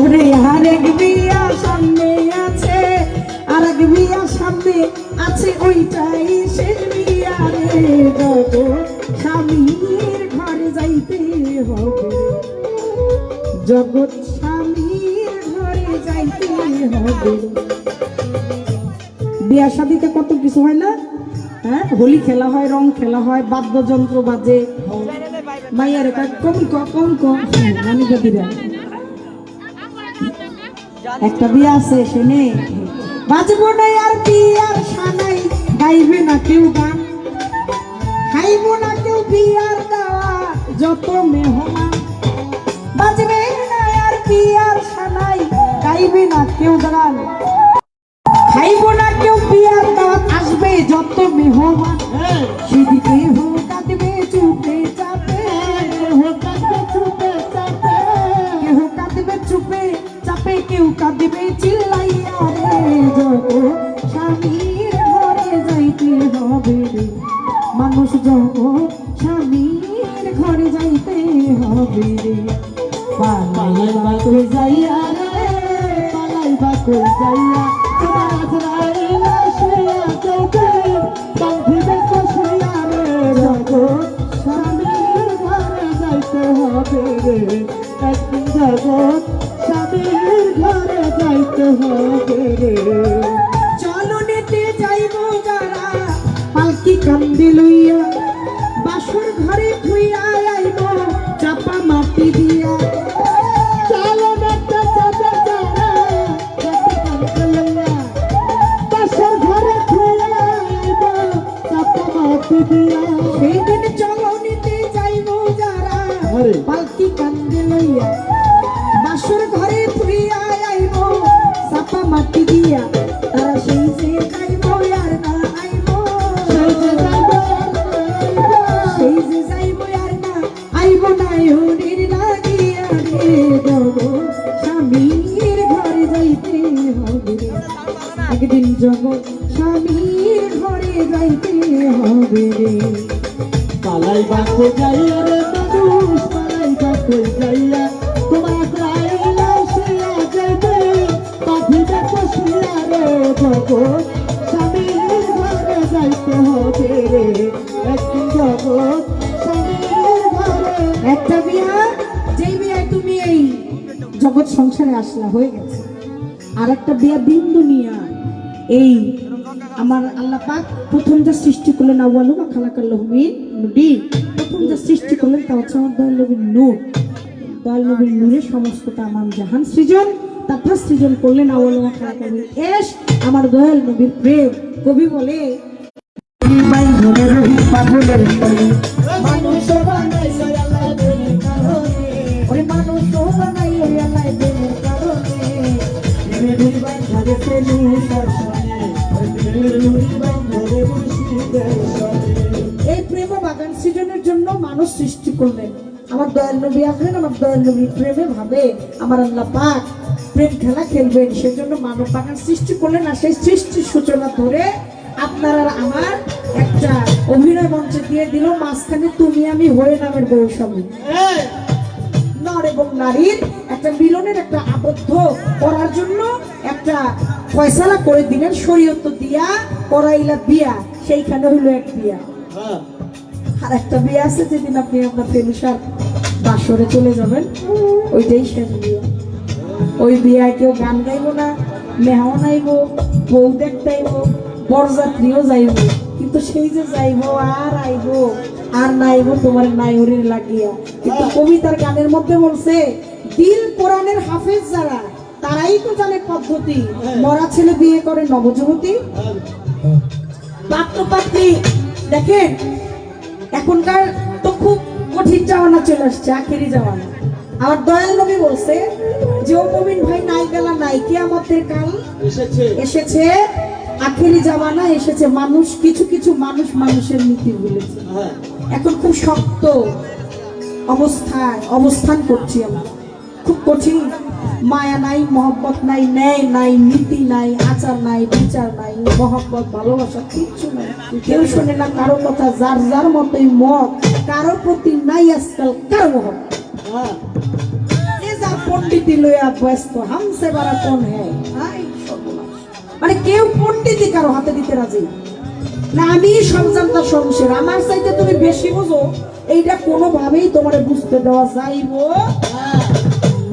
ওরে আর এক বিয়া সামনে আছে আর এক বিয়া সামনে আছে ওইটাই শেষ বিয়া রে যত স্বামীর ঘরে যাইতে হবে জগৎ স্বামীর ঘরে যাইতে হবে। বিয়া শাদিতে কত কিছু হয় না? হ্যাঁ হোলি খেলা হয় রং খেলা হয় বাদ্যযন্ত্র বাজে। মাইয়ারে কম ক কম ক। আমি দিরা একটা বিয়া আছে শুনে বাজবো না আর বিয়ার সানাই গাইবে না কেউ গান খাইব না কেউ বিয়ার দাওয়া যত মেহমান। বাজবে না আর বিয়ার সানাই গাইবে না কেউ গান খাইব না কেউ বিয়ার দাওয়াত আসবে যত মেহমান। সেদিকে হবে রে Thank you. পালাইবা কই যাইয়া রে মানুষ পালাইবা কই যাইয়া। তোমার আজরাইল আসিয়া যাইতে বাঁধিবে কষিয়া রে জগৎ স্বামীর ঘরে যাইতে হবে রে একদিন জগৎ। স্বামীর ঘরে একটা বিয়া? যেই বিয়ায় তুমি এই জগৎ সংসারে আসলা, হয়ে গেছে। আর একটা বিয়া দিন দুনিয়া এই আমার আল্লাহ পাক প্রথম যা সৃষ্টি করলেন আউয়ালু বা খালাকাল্লাহ মিন প্রথম যা সৃষ্টি করলেন তা হচ্ছে আমার দয়াল নবীর নূর। দয়াল নবীর নূরে সমস্ত তামাম জাহান সৃজন তারপর সৃজন করলেন আউয়ালু বা এস আমার দয়াল নবীর প্রেম। কবি বলে মানুষ বাগান সৃজনের জন্য মানুষ সৃষ্টি করলেন। আমার দয়াল নবী আসলেন আমার দয়াল নবী প্রেমে ভাবে আমার আল্লাহ পাক প্রেম খেলা খেলবেন সেজন্য মানব বাগান সৃষ্টি করলেন আর সেই সৃষ্টির সূচনা ধরে আপনার আর আমার একটা অভিনয় মঞ্চে দিয়ে দিল মাঝখানে তুমি আমি হয়ে নামের বৈষম্য নর এবং নারীর একটা মিলনের একটা আবদ্ধ করার জন্য একটা ফয়সালা করে দিলেন শরীয়ত দিয়া করাইলা বিয়া সেইখানে হইল এক বিয়া আর একটা বিয়ে আছে যেদিন আপনি আপনার ফেলুসার বাসরে চলে যাবেন ওইটাই শেষ বিয়ে। ওই বিয়ায় কেউ গান গাইবো না মেহাও নাইব বউ দেখতাইব বরযাত্রীও যাইব। কিন্তু সেই যে যাইব আর আইব আর নাইব তোমার নাইহরির লাগিয়া। কিন্তু কবিতার গানের মধ্যে বলছে দিল কোরআনের হাফেজ যারা তারাই তো জানে পদ্ধতি। মরা ছেলে বিয়ে করে নবযুবতী। পাত্রপাত্রী দেখেন এখনকার তো খুব কঠিন জামানা চলে আসছে আখেরি জামানা। আমার দয়াল নবী বলছে যে ও মুমিন ভাই নাই গেলা নাই কি আমাদের কাল এসেছে। এসেছে আখেরি জামানা এসেছে মানুষ কিছু কিছু মানুষ মানুষের নীতি বলেছে হ্যাঁ। এখন খুব শক্ত অবস্থায় অবস্থান করছি আমরা। খুব কঠিন। মায়া নাই, মহব্বত নাই, ন্যায় নাই, নীতি নাই, আচার নাই, বিচার নাই, মহব্বত, ভালোবাসা কিচ্ছু নাই। কেউ শোনে না কারও কথা, যার যার মতোই মত, কারও প্রতি নাই আজকাল কারও মহব্বত। হ্যাঁ পণ্ডিতি লইয়া ব্যস্ত হামসে বারা কোন হ্যাঁ মানে কেউ পণ্ডিতি কারও হাতে দিতে রাজি? না। আমি জানতা সংসার। আমার চাইতে তুমি বেশি বুঝো, এইটা কোনোভাবেই তোমার বুঝতে দেওয়া যাইব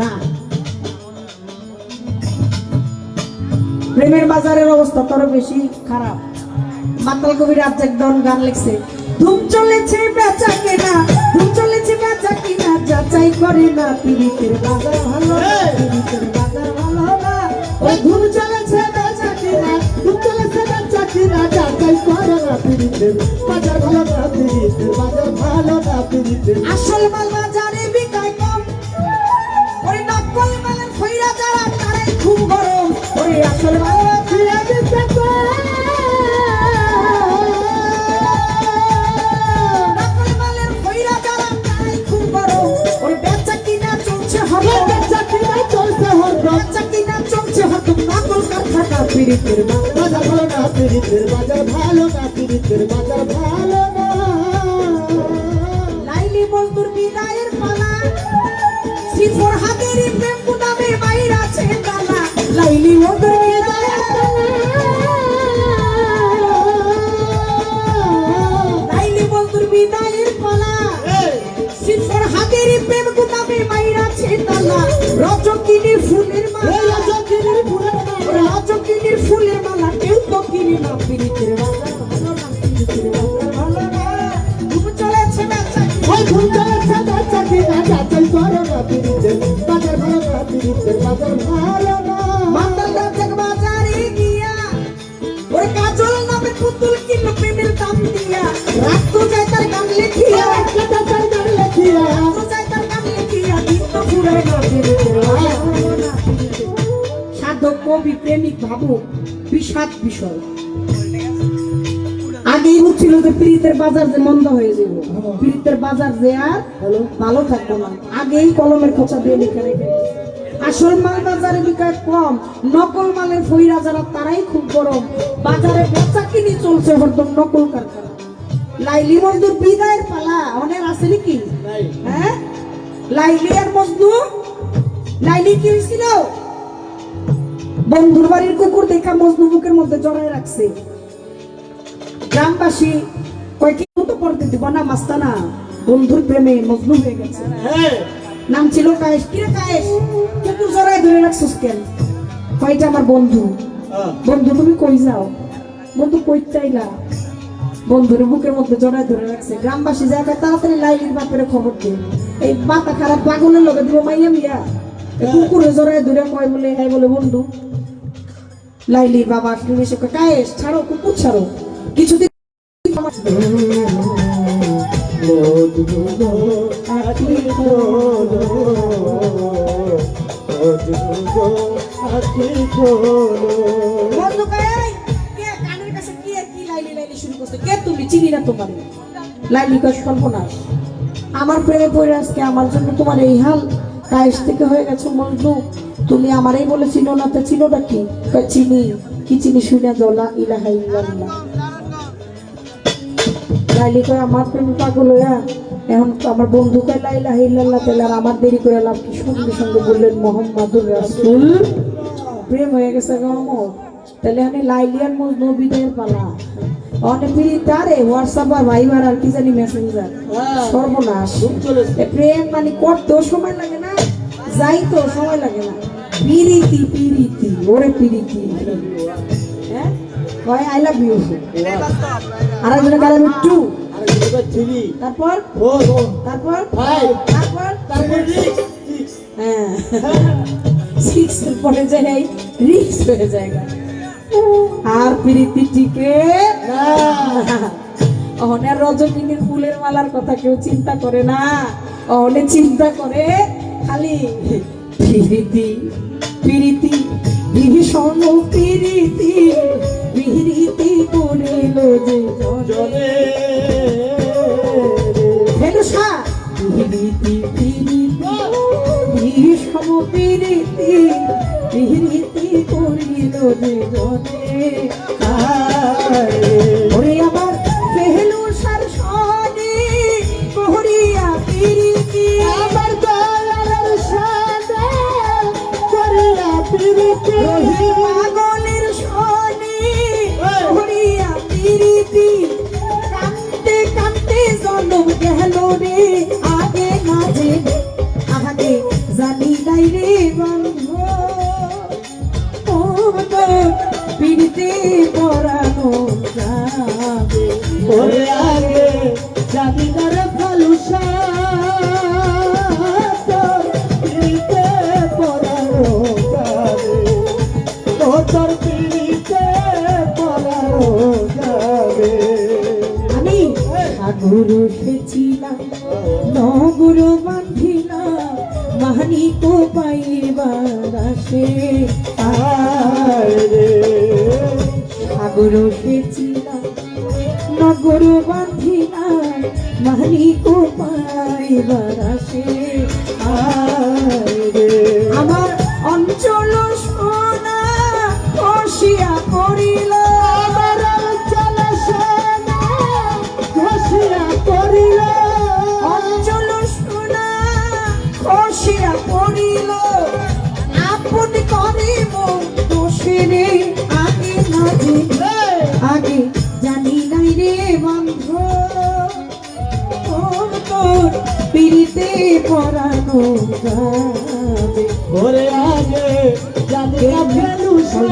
না। প্রেমের বাজারের অবস্থা তোর বেশি খারাপ। মাতাল কবির আবজাক দন গান লিখছে ধুম চলেছে বেচা কেনা ধুম চলেছে বেচা কিনা যাচাই করে না পীড়িতের বাজার ভালো পীড়িতের বাজার ভালো না। ওই ধুম চলেছে বেচা কিনা ধুম চলেছে বেচা কিনা যাচাই করে না পিড়িতের বাজার ভালো না পিড়িতের বাজার ভালো না পিড়িতের আসল মাল বাজারে পীড়িতের বাজার ভালো না পিড়িতের বাজার ভালো না পিড়িতের লাইলি মজদুর বিদায়ের পালা। শ্রীফর হাতের প্রেম গুদামে বাইর আছে লাইলি মজদুর সাধক কবি প্রেমিক ভাবুক বিষাদ বিষয়। আগেই হচ্ছিল যে পীড়িতের বাজার যে মন্দ হয়ে যাব পীড়িতের বাজার যে আর ভালো থাকব না। আগেই কলমের খোঁচা দিয়ে লিখে রেখে আসল মাল বাজারে বিকায় কম নকল মালের ফইরা যারা তারাই খুব গরম। বাজারে বেচা কিনি চলছে হরদম নকল কারখানা। লাইলি মজদুর বিদায়ের পালা অনেক আছে নাকি? হ্যাঁ? লাইলি আর মজদু লাইলি কি হয়েছিল বন্ধুর বাড়ির কুকুর দেখা মজনু বুকের মধ্যে জড়ায় রাখছে। গ্রামবাসী কয়েকটি তো পড়তে দিব না মাস্তানা বন্ধুর প্রেমে মজনু হয়ে গেছে। হ্যাঁ। নাম ছিল কায়েশ কিরে কায়েশ কুকুর জড়ায় ধরে রাখছিস কেন? কয়টা আমার বন্ধু? বন্ধু তুমি কই যাও? বন্ধু কই চাইলা? বন্ধুর বুকের মধ্যে জড়ায় ধরে রাখছে। গ্রামবাসী জায়গায় তাড়াতাড়ি লাইলির বাপের খবর দিন এই মাথা খারাপ পাগলের লগে দিব মাইয়া মিয়া। এই কুকুরে জড়ায় ধরে কয় বলে হ্যাঁ বলে বন্ধু। লাইলির বাবা আসলে এসে কায়েস ছাড়ো কুকুর ছাড়ো। কিছুদিন আমার প্রেমে পড়ে আজকে আমার জন্য তোমার এই হাল। কায়েস থেকে হয়ে গেছে বন্ধু তুমি আমারই বলে চিনো না তো চিনোটা কি? চিনি। কি চিনি শুনে দোলা ইলাহা ইল্লাল্লাহ। লাইলি কয় আমার প্রেম পাগল হইয়া এখন আমার বন্ধু কয় লাইলা ইল্লাল্লাহ তাহলে আর আমার দেরি করে লাভ কি? সঙ্গে সঙ্গে বললেন মোহাম্মদুর রাসূল। প্রেম হয়ে গেছে গো আমার তাহলে আমি লাইলিয়ার মজনু বিদায়ের পালা। অনেক তারে হোয়াটসঅ্যাপ আর ভাইবার আর কি জানি মেসেঞ্জার হ্যাঁ, সর্বনাশ। প্রেম মানে করতেও সময় লাগে না যাইতেও সময় লাগে না। পিরিতি পিরিতি ওরে পিরিতি। হ্যাঁ? কয় আই লাভ ইউ আর একজনে কালে টু। তারপর? তারপর? তারপর? তারপর হ্যাঁ সিক্স পরে যায় রিক্স হয়ে যায়। আর প্রীতি টিকে অনেক রজনীর ফুলের মালার কথা কেউ চিন্তা করে না। অনেক চিন্তা করে খালি প্রীতি। প্রীতি, ভীষণ প্রীতি প্রীতি করিল যে জলে ভেলুসা প্রীতি প্রীতি, ভীষণ প্রীতি প্রীতি করিল যে জনে জানি নাই রে বন্ধু। পিড়িতে পরানো যাবে। ওরে আগে ফালুসা পড়ানো ও তোর পিড়িতে পড়ানো যাবে। মানিক পাইবার আসে আয় রে, সাগর সেছিলাম নগর বাঁধিলাম, মানি তো পাইবার আসে আমার অঞ্চল পিড়িতে পরানো ওরে আগে পড়ানো ও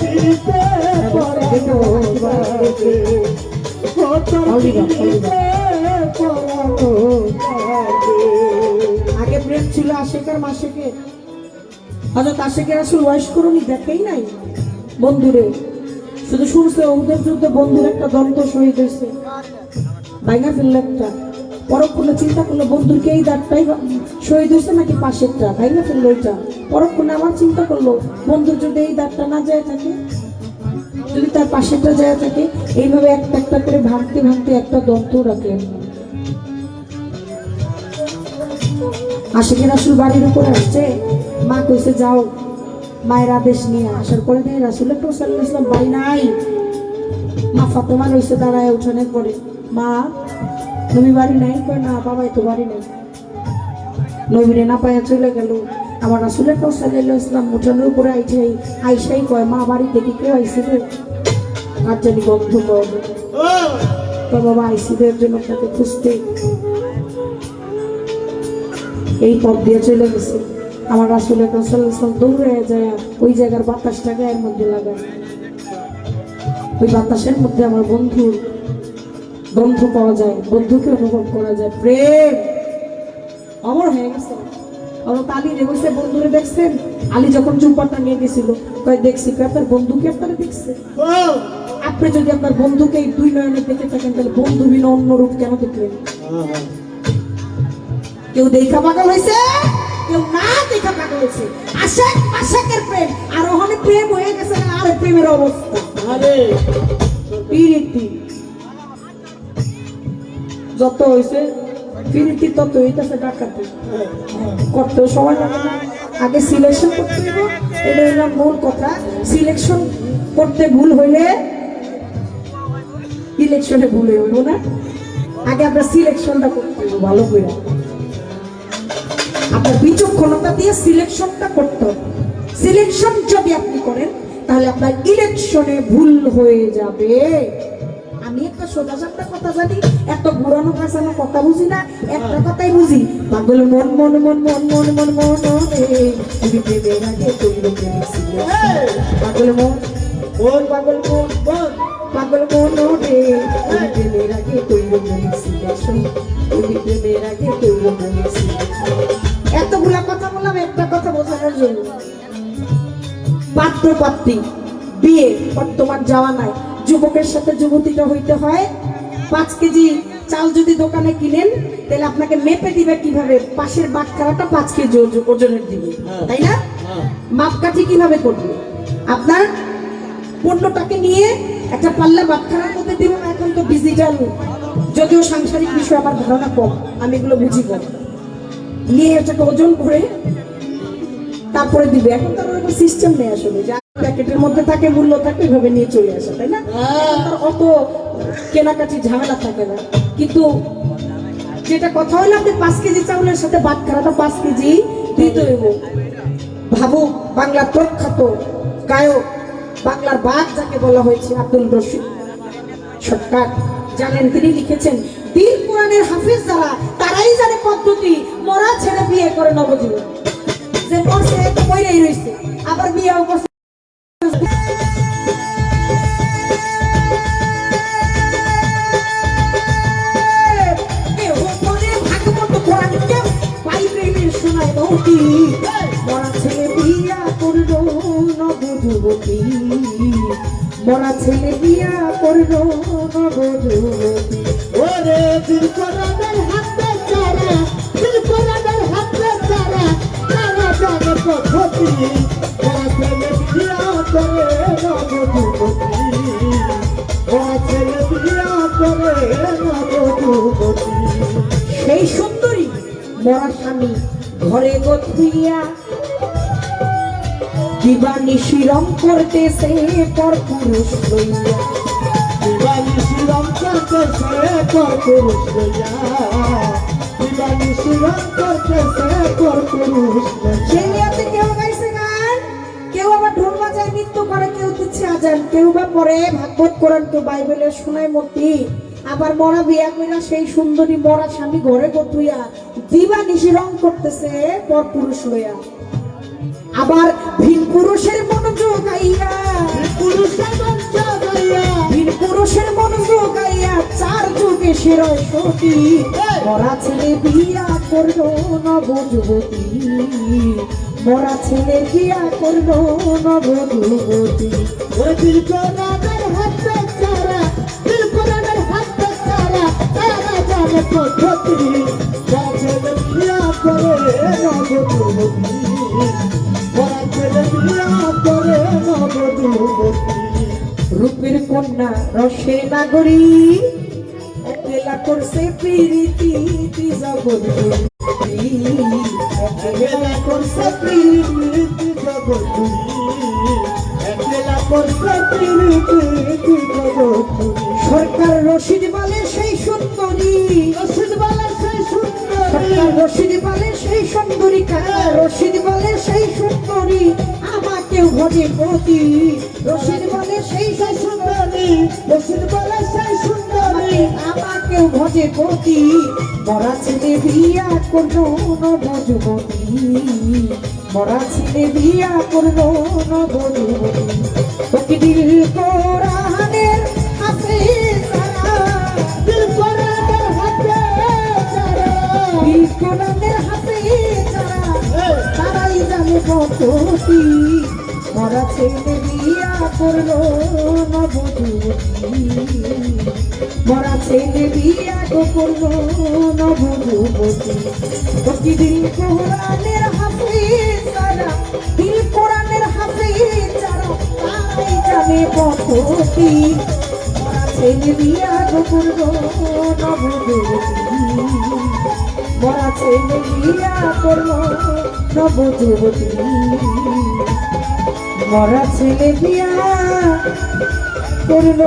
পিড়িতে পড়ানো আগে প্রেম ছিল আশেকের মাসেকে। হজরত আশেকের আসল বয়স করুনি দেখেই নাই। বন্ধুরে শুধু শুনছে ওদের যুদ্ধে বন্ধুর একটা দ্বন্দ্ব শহীদ হয়েছে। ভাইঙা ফেলল একটা, পরক্ষণে চিন্তা করল বন্ধুরকে এই দাঁতটাই শহীদ হয়েছে নাকি পাশেরটা? ভাইঙা ফেলল ওইটা পরক্ষণে আবার চিন্তা করল বন্ধুর যদি এই দাঁতটা না যায় থাকে, যদি তার পাশেরটা যায় থাকে, এইভাবে একটা একটা করে ভাঙতে ভাঙতে একটা দ্বন্দ্ব রাখলেন আশিকের রাসুল বাড়ির উপরে আসছে। মা কইছে, যাও, মায়ের আদেশ নিয়ে আসার পরে দিয়ে রাসুল। একটু সাল্লাম বাড়ি নাই। মা ফাতেমা রয়েছে, দাঁড়ায় উঠানের পরে মা, তুমি বাড়ি নাই কয় না, বাবাই তো বাড়ি নাই। নবীরে না পায়া চলে গেল। আমার রাসুলের পর সাল্লাহ ইসলাম উঠানের উপরে আইছে, আইসাই কয়, মা, বাড়িতে কি কেউ আইসি রে? আর জানি বন্ধ করবে তো বাবা আইসিদের জন্য তাকে খুঁজতে। এই পথ দিয়ে চলে গেছে। আমার রাসুলের কাসাল্লাম দৌড়ে যায়, ওই জায়গার বাতাসটা গায়ের মধ্যে লাগায়। ওই বাতাসের মধ্যে আমার বন্ধুর গন্ধ পাওয়া যায় বন্ধুকে অনুভব করা যায় প্রেম। অমর হয়ে গেছে। অরত আলী রে বসে বন্ধুরে দেখছেন? আলী যখন কয় দেখছি আপনার বন্ধুকে আপনারা দেখছে আপনি যদি আপনার বন্ধুকে এই দুই নয়নে দেখে থাকেন তাহলে বন্ধু বিনা অন্য রূপ কেন দেখলেন? কেউ দেখা পাগল হয়েছে? কেউ না দেখা পাগল হয়েছে। আশাক আশাকের প্রেম। আর ওখানে প্রেম হয়ে গেছে আর প্রেমের অবস্থা। আরে। পিরিতি যত হয়েছে পিরিতি তত হইতেছে ডাকাতি। না। আগে সিলেকশন করতে হইব, এটা হইলাম মূল কথা। সিলেকশন করতে ভুল হইলে ইলেকশনে হইব না। আগে আমরা সিলেকশনটা করতে হইব, ভালো করে। আপনার বিচক্ষণতা দিয়ে সিলেকশনটা করতে সিলেকশন যদি আপনি করেন, তাহলে আপনার ইলেকশনে ভুল হয়ে যাবে। আমি একটা সোজা সাপটা কথা জানি এত ঘুরানো কাছানো কথা বুঝি না একটা কথাই বুঝি। পাগল মন মন মন মন মন মন মন রে তুমি প্রেমের আগে তৈরি পাগল মন কোন পাগল কোন কোন পাগল মন রে তুমি প্রেমের আগে তৈরি করেছিলে তুমি প্রেমের আগে তৈরি করেছিলে। এতগুলা কথা বললাম একটা কথা বোঝানোর জন্য। পাত্র পাত্রী বিয়ে বর্তমান যাওয়া নাই। যুবকের সাথে যুবতীটা হইতে হয়। পাঁচ কেজি চাল যদি দোকানে কিনেন তাহলে আপনাকে মেপে দিবে কীভাবে পাশের বাটখারাটা পাঁচ কেজি ওজনের দিবে। তাই না? মাপকাঠি কীভাবে করবে? আপনার পণ্যটাকে নিয়ে একটা পাল্লা বাটখারার মধ্যে দিব না এখন তো ডিজিটাল যদিও সাংসারিক বিষয় আমার ধারণা কম আমি এগুলো বুঝি কম নিয়ে এটাকে ওজন করে তারপরে দিবে। এখন তার ওরকম সিস্টেম নেই আসলে। যা প্যাকেটের মধ্যে থাকে মূল্য থাকে এভাবে নিয়ে চলে আসে তাই না? তার অত কেনাকাটি ঝামেলা থাকে না। কিন্তু যেটা কথা হইল আপনি পাঁচ কেজি চাউলের সাথে ভাত খারাটা পাঁচ কেজি দিতে হইব ভাবুক বাংলার প্রখ্যাত গায়ক বাংলার বাঘ যাকে বলা হয়েছে আব্দুল রশিদ সরকার। জানেন তিনি লিখেছেন বীর কোরআনের হাফিজ যারা তারাই জানে পদ্ধতি মরা ছেড়ে বিয়ে করে নবজীবন। যে মরছে তো রয়েছে আবার বিয়েও করছে। মরা ছেলে বিয়া করল করল নবযুবতী ওরে দিল কোরআনের সেই সুন্দরী মরা স্বামী ঘরে গথুইয়া দিবানি শিরম করতেছে পর পুরুষ লইয়া। দিবানি শ্রীরাম করতেছে কর পুরুষ লইয়া। দিবানি শ্রীরাম করতেছে কর পুরুশ লইয়া। দিচ্ছে আজান কেউ বা পরে ভাগবত কোরআন কেউ বাইবেলের শোনায় মূর্তি। আবার মরা বিয়া কইরা সেই সুন্দরী মরা স্বামী ঘরে গতুইয়া দিবা নিশি রং করতেছে পর পুরুষ লইয়া আবার ভিন পুরুষের মনোযোগ পুরুষের বাচ্চা গাইয়া বীর পুরুষের মন জোগাইয়া চার যুগে শিরয় সতী। মরা ছেলে বিয়া করল নবযুবতী। মরা ছেলে বিয়া করল নবযুবতী ওই দিল কোরআনের হাতে চারা, দিল কোরআনের হাতে চারা, তারা জানে পদ্ধতি। যারা ছেলে করে নবযুবতী রূপের কন্যা রসের নাগরী, একলা করছে প্রীতি জগৎ রশিদ বলে সেই সুন্দরী কাকা রশিদ বলে সেই সুন্দরী আমাকেও ভজে প্রতি। রশিদ বলে সেই সেই সুন্দরী, রশিদ বালা সেই সুন্দরী আমাকেও ভজে প্রতি। মরা ছেলে বিয়া করল নবযুবতী মরা ছেলে বিয়া করল নবযুবতী। তোকে দিল কোরআনের কোরআনের হাফেজ যারা তারাই মরা ছেলে বিয়া করল নবযুবতী মরা ছেলে বিয়া গো করল নবযুবতী প্রতিদিন কোরআনের হাফিজ যারা দিল কোরআনের হাফিজ যারা তারাই জানে কতটি ছেলে বিয়া গো করল ছেলে বিয়া করল নবযুবতী মরা ছেলে বিয়া করল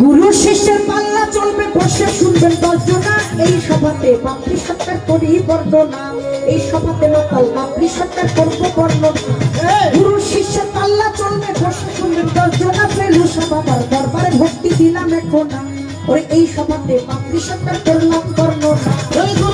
গুরু শিষ্যের পাল্লা চলবে, বসে শুনবেন বর্জনা এই সভাতে বাপরি সরকার করি বর্ণনা এই সভাতে মাতাল বাপরি সরকার করব বর্ণনা গুরু শিষ্যের পাল্লা চলবে ঘষে শুনবেন গর্জনা ফেলু সভাবার দরবারে ভক্তি দিলাম এখন। ওরে, এই সভাতে পাপড়ি সরকার করলাম বর্ণনা